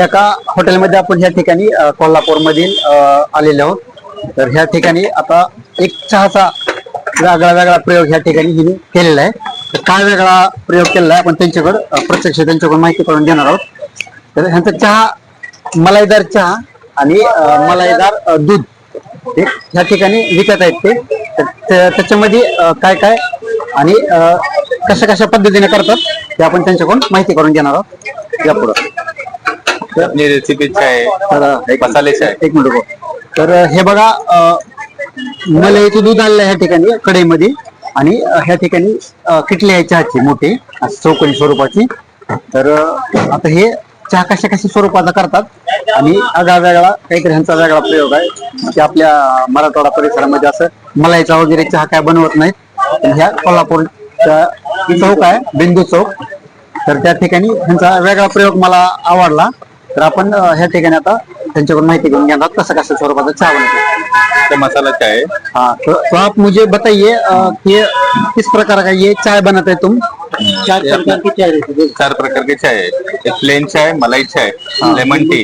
एका हॉटेलमध्ये आपण ह्या ठिकाणी कोल्हापूर मधील आलेलो आहोत. तर ह्या ठिकाणी आता एक चहाचा वेगळा वेगळा प्रयोग ह्या ठिकाणी हिने केलेला आहे. तर काय वेगळा प्रयोग केलेला आहे आपण त्यांच्याकडं प्रत्यक्ष त्यांच्याकडून माहिती करून देणार आहोत. तर ह्यांचा चहा मलाईदार चहा आणि मलाईदार दूध ह्या ठिकाणी विकत आहेत ते. तर त्या- त्याच्यामध्ये काय काय आणि कशा कशा पद्धतीने करतात ते आपण त्यांच्याकडून माहिती करून घेणार आहोत. या अपनी रेसिपी चाय तर एक मसाले चाय एक मिनिट बघ. तर हे बघा मलईचं दूध आलेलं आहे ह्या ठिकाणी कढईमध्ये. आणि ह्या ठिकाणी किटली आहे चहाची मोठी चौकोनी स्वरूपाची. तर आता हे चहा कशा कशा स्वरूपाचा करतात? आणि आगळा वेगळा काहीतरी ह्यांचा वेगळा प्रयोग आहे. की आपल्या मराठवाडा परिसरामध्ये असं मलाईचा वगैरे चहा काय बनवत नाहीत. ह्या कोल्हापूरच्या चौक आहे बिंदू चौक. तर त्या ठिकाणी ह्यांचा वेगळा प्रयोग मला आवडला. तर आपण ह्या ठिकाणी आता त्यांच्याकडून माहिती घेऊन घेणार कसं कसं स्वरूपाचा चहा बनवतो तो मसाला चाय हाँ तो, तो आप मुझे बताइए अ, कि ये किस प्रकार का ये चाय बनाते हैं तुम? चार प्रकार की चाय है चार प्रकार के चाय है एक प्लेन चाय मलाई चाय lemon tea.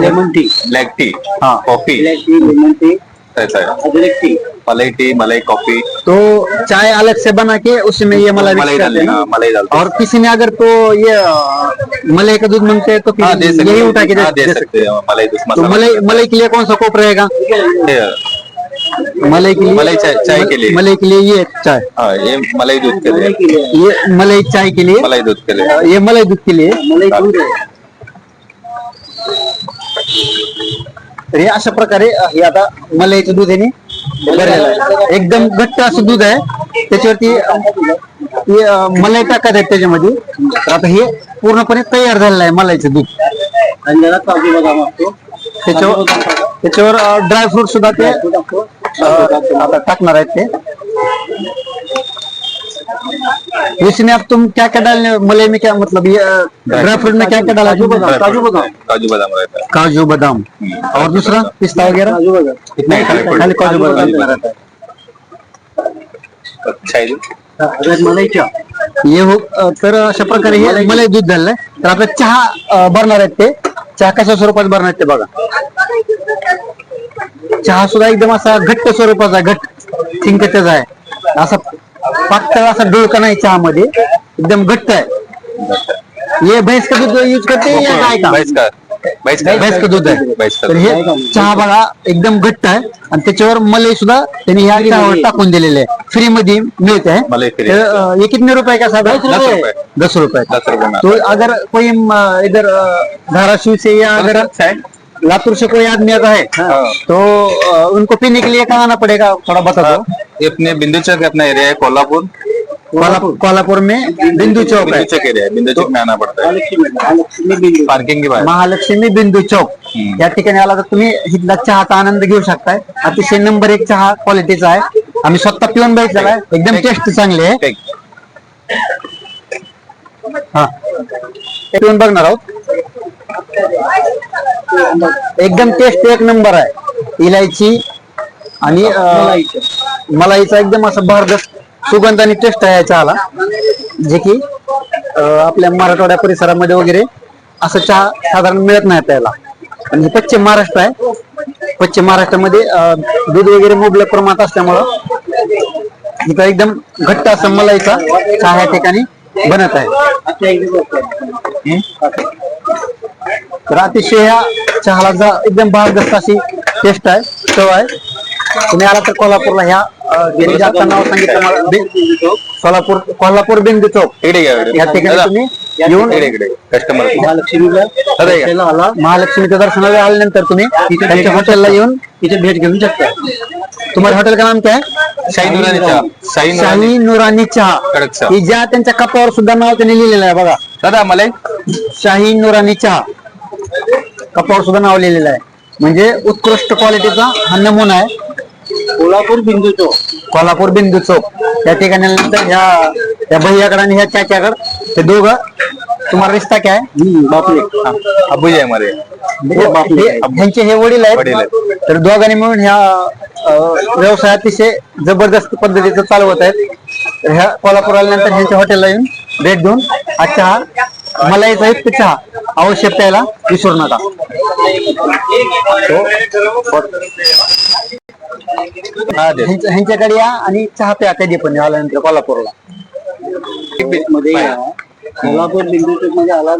Lemon tea. Black tea. हाँ। कॉफी. Tea lemon tea. ऐसा है अदरक टी. मलाई टी मलाई कॉफ़ी तो चाय अलग से बना के उसमें ये मलाई मलाई डालते हैं हाँ, मलाई डालते और किसी ने अगर तो ये मलाई का दूध मांगते हैं तो हाँ यही उठा के हैं हाँ, दे, दे दे सकते हैं। मलाई दूध तो मलाई मलाई के लिए कौन सा कोप रहेगा? मलाई के लिए? मलाई चाय- चाय के लिए। मलाई के लिए ये चाय। हाँ ये मलाई दूध के लिए। ये मलाई चाय के लिए? मलाई दूध के लिए। ये मलाई दूध के लिए। मलाई दूध। तर हे अशा प्रकारे हे आता मलाईचं दूध याने भरलेलं आहे एकदम घट्ट असं दूध आहे. त्याच्यावरती अ, मलाई टाकत आहेत त्याच्यामध्ये. तर आता हे पूर्णपणे तयार झालेलं आहे मलाईचं दूध. काजू बदाम असतो त्याच्यावर त्याच्यावर ड्रायफ्रूट सुद्धा ते अ, आता टाकणार आहेत ते. इसमें अब तुम क्या क्या डालने मलाई में क्या मतलब ये ड्राई फ्रूट में क्या क्या डाला? काजू बादाम। काजू बादाम। काजू बादाम रहता है। काजू बादाम। और दूसरा? पिस्ता वगैरह? इतना ही खाली खाली काजू बादाम। रहता है। चाय दूध हे हो तर अशा प्रकारे हे मलाई दूध झालंय तर आता चहा भरणार आहेत ते. चहा कशा स्वरूपात भरणार आहेत ते बघा. चहा सुद्धा एकदम असा घट्ट स्वरूपाचा आहे, घट्ट चिंकतेचा आहे. असा पातळ असा डोळका नाही चहामध्ये? एकदम घट्ट आहे. ये भैंस का दूध यूज करते हैं या गाय का भैंस का भैंस का भैंस का दूध आहे. भैंस का तर हे चहा बघा एकदम घट्ट आहे. आणि त्याच्यावर मलाई सुद्धा त्यांनी ह्या चहावर टाकून दिलेले आहे. फ्री मध्ये मिळते. आहे मलाई free तर, अ, ये कितने रुपए का साधा दस रुपए। दस में तो अगर कोई इधर अ, धाराशिव से या अगर लातूर से कोई आदमी आता है? हाँ। तो अ, उनको पीने के लिए कहाँ आना पड़ेगा? थोड़ा बता दो। ये अपने बिंदु चौक अपना एरिया है कोल्हापुर। कोल्हापुर कोल्हापुर में बिंदु चौक है। बिंदु चौक एरिया है बिंदु चौक में आना पड़ता है। पार्किंग के महालक्ष्मी बिंदू चौक. या ठिकाणी आला तर तुम्ही इथला चहाचा आनंद घेऊ शकताय. अतिशय नंबर एक चहा क्वालिटीचा आहे. आम्ही स्वतः पिऊन बघितलेला आहे. एकदम टेस्ट चांगली आहे. ठीक हा. पिऊन बघणार आहोत. एकदम टेस्ट एक नंबर आहे. इलायची आणि मलाईचा एकदम असं भारदस्त सुगंध आणि टेस्ट आहे या चहाला जे की आपल्या मराठवाड्या परिसरामध्ये वगैरे असं चहा साधारण मिळत नाही त्याला आणि हे पश्चिम महाराष्ट्र आहे. पश्चिम महाराष्ट्रामध्ये दूध वगैरे मुबलक प्रमाणात असल्यामुळं इथं एकदम घट्ट असं मलाईचा चहा या ठिकाणी बनत आहे. तर अतिशय या चहाला जा एकदम भारदस्त अशी टेस्ट आहे चव आहे. तुम्ही आला तर कोल्हापूरला ह्या आता नाव सांगितलं मला. बि- सोलापूर कोल्हापूर बिंदू चौक. इकडे घ्या या ठिकाणी तुम्ही येऊन इकडे इकडे. कस्टमर महालक्ष्मीला दादा या. हॉटेलला आला. महालक्ष्मीच्या दर्शनाला आल्यानंतर तुम्ही त्यांच्या हॉटेलला येऊन इथे भेट घेऊ शकता. तुम्हारे होटल का नाम क्या? शाही नुरानी चहा. शाही नुरानी. शाही नुरानी चहा. कडक चहा. की ज्या त्यांच्या कपावर सुद्धा नाव त्यांनी लिहिलेलं आहे बघा. दादा मलाई शाही नुरानी चहा. कपावर सुद्धा नाव लिहिलेलं आहे. म्हणजे उत्कृष्ट क्वालिटीचा हा नमुना आहे. कोल्हापूर बिंदू चौक. कोल्हापूर बिंदू चौक. त्या ठिकाणी आल्यानंतर ह्या या भैयाकडे आणि ह्या चाच्याकडे ते दोघं तुम्हाला रिश्ता काय? बापले. अब्बू जी हमारे ह्यांचे हे वडील वडील आहेत. तर दोघांनी मिळून ह्या अं, व्यवसाय अतिशय जबरदस्त पद्धतीचं चालवत आहेत. ह्या कोल्हापूर आल्यानंतर ह्यांच्या हॉटेलला येऊन भेट देऊन हा चहा मलाईचा युक्त चहा. अवश्य प्यायला विसरू नका. हा ह्यांच्याकडे या आणि चहा प्या कधी पण आल्यानंतर कोल्हापूरला. मध्ये कोल्हापूरमध्ये आला